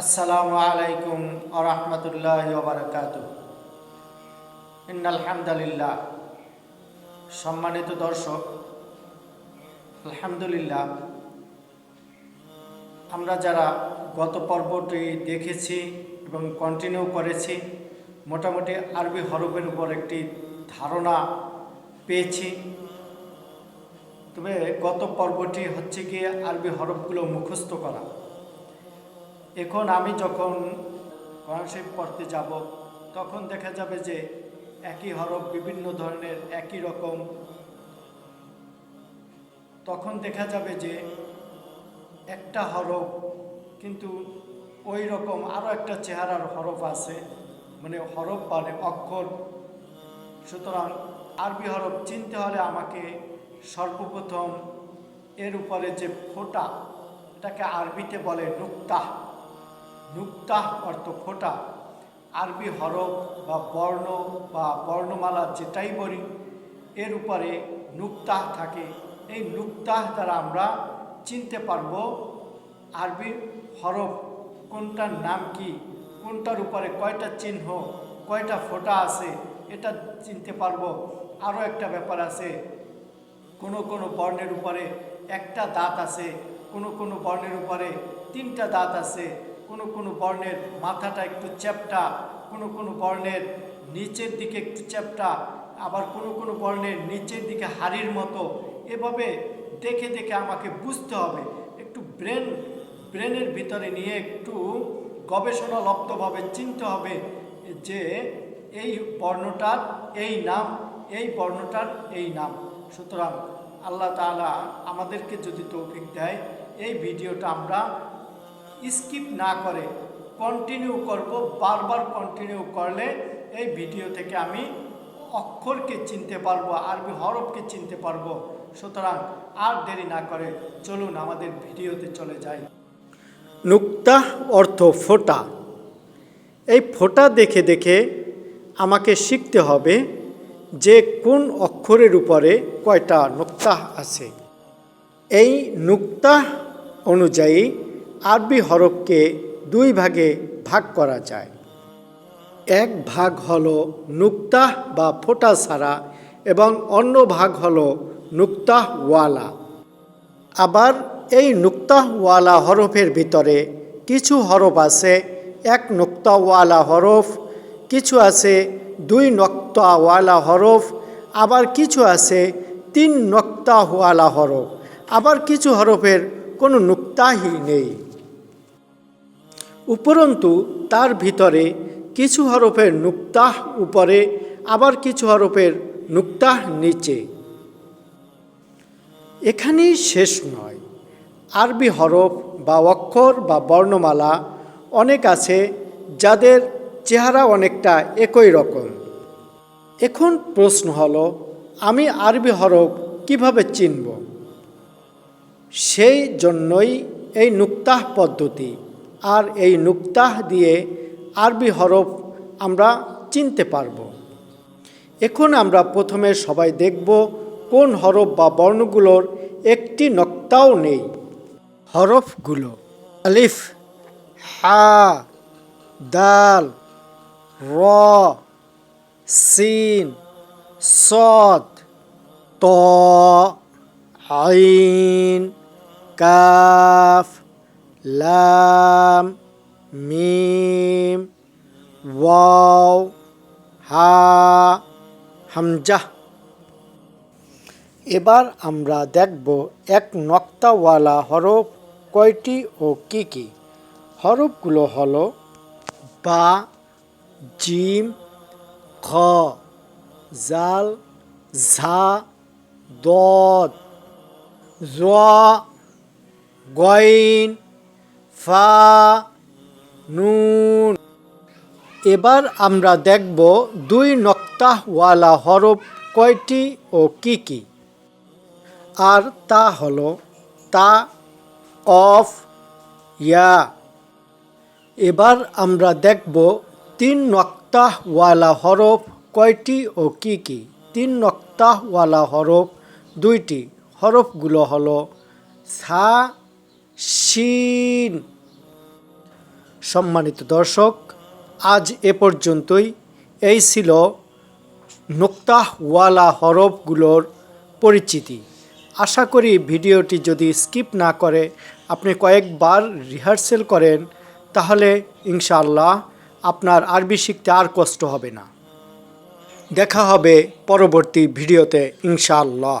আসসালামু আলাইকুম আরহামতুল্লাহ বারকাত আলহামদুলিল্লাহ সম্মানিত দর্শক, আলহামদুলিল্লাহ, আমরা যারা গত পর্বটি দেখেছি এবং কন্টিনিউ করেছি, মোটামুটি আরবি হরফের উপর একটি ধারণা পেয়েছি। তবে গত পর্বটি হচ্ছে গিয়ে আরবি হরফগুলো মুখস্থ করা। এখন আমি যখন কোরআন পড়তে যাব, তখন দেখা যাবে যে একই হরফ বিভিন্ন ধরনের একই রকম। তখন দেখা যাবে যে একটা হরফ কিন্তু ওই রকম আরও একটা চেহারার হরফ আছে মানে হরফ মানে অক্ষর। সুতরাং আরবি হরফ চিনতে হলে আমাকে সর্বপ্রথম এর উপরে যে ফোঁটা, এটাকে আরবিতে বলে নুক্তাহ। নুক্তাহ অর্থ ফোঁটা আরবি হরফ বা বর্ণ বা বর্ণমালা যেটাই বলি, এর উপরে নুক্তাহ থাকে। এই নুক্তাহ দ্বারা আমরা চিনতে পারব আরবি হরফ কোনটার নাম কি, কোনটার উপরে কয়টা চিহ্ন, কয়টা ফোঁটা আছে, এটা চিনতে পারব। আরও একটা ব্যাপার আছে, কোনো কোনো বর্ণের উপরে একটা দাঁত আছে, কোনো কোনো বর্ণের উপরে তিনটা দাঁত আছে কোনো কোনো বর্ণের মাথাটা একটু চ্যাপটা, কোনো কোনো বর্ণের নিচের দিকে একটু চ্যাপটা, আবার কোনো কোনো বর্ণের নিচের দিকে হাড়ির মতো। এভাবে দেখে দেখে আমাকে বুঝতে হবে। একটু ব্রেন, ব্রেনের ভিতরে নিয়ে একটু গবেষণা লব্ধভাবে চিনতে হবে যে এই বর্ণটার এই নাম, এই বর্ণটার এই নাম। সুতরাং আল্লাহ তাআলা আমাদেরকে যদি তৌফিক দেয়, এই ভিডিওটা আমরা স্কিপ না করে কন্টিনিউ করব, বারবার কন্টিনিউ করলে এই ভিডিও থেকে আমি অক্ষরকে চিনতে পারব, আরবি হরফকে চিনতে পারব। সুতরাং আর দেরি না করে চলুন আমাদের ভিডিওতে চলে যাই। নুক্তা অর্থ ফোটা। এই ফোটা দেখে দেখে আমাকে শিখতে হবে যে কোন অক্ষরের উপরে কয়টা নুক্তা আছে। এই নুক্তা অনুযায়ী আরবি হরফকে দুই ভাগে ভাগ করা যায়। এক ভাগ হল নুক্তাহ বা ফোঁটা ছাড়া এবং অন্য ভাগ হলো নুক্তাহওয়ালা আবার এই নুক্তাহওয়ালা হরফের ভিতরে কিছু হরফ আছে, এক নুক্তাওয়ালা হরফ, কিছু আছে দুই নক্তাওয়ালা হরফ, আবার কিছু আছে তিন নক্তাওয়ালা হরফ। আবার কিছু হরফের কোনো নুক্তাহি নেই। উপরন্তু তার ভিতরে কিছু হরফের নুক্তাহ উপরে, আবার কিছু হরফের নুক্তাহ নিচে। এখানেই শেষ নয়। আরবি হরফ বা অক্ষর বা বর্ণমালা অনেক আছে যাদের চেহারা অনেকটা একই রকম। এখন প্রশ্ন হলো, আমি আরবি হরফ কীভাবে চিনব? সেই জন্যই এই নুক্তাহ পদ্ধতি। আর এই নুক্তাহ দিয়ে আরবি হরফ আমরা চিনতে পারব। এখন আমরা প্রথমে সবাই দেখব কোন হরফ বা বর্ণগুলোর একটি নক্তাও নেই। হরফগুলো আলিফ, হা, দাল, র, সিন, সদ, ত, আইন, কাফ। লাম, মিম, ওয়াও, হা হামজা এবার আমরা দেখব এক নক্তাওয়ালা হরফ কয়টি ও কি কি। হরফগুলো হলো বা, জিম, খ, জাল, ঝা, দদ জোয়া গইন ফা, নুন। এবার আমরা দেখব দুই নক্তাহওয়ালা হরফ কয়টি ও কি কি। আর তা হলো তা, অফ, ইয়া। এবার আমরা দেখব তিন নক্তাহওয়ালা হরফ কয়টি ও কি কি। তিন নক্তাহওয়ালা হরফ দুইটি। হরফগুলো হলো সা শিন। সম্মানিত দর্শক, আজ এ পর্যন্তই। এই ছিল নোক্তাহওয়ালা হরফগুলোর পরিচিতি। আশা করি ভিডিওটি যদি স্কিপ না করে আপনি কয়েকবার রিহার্সেল করেন, তাহলে ইনশাআল্লাহ আপনার আরবি শিখতে আর কষ্ট হবে না। দেখা হবে পরবর্তী ভিডিওতে ইনশাআল্লাহ।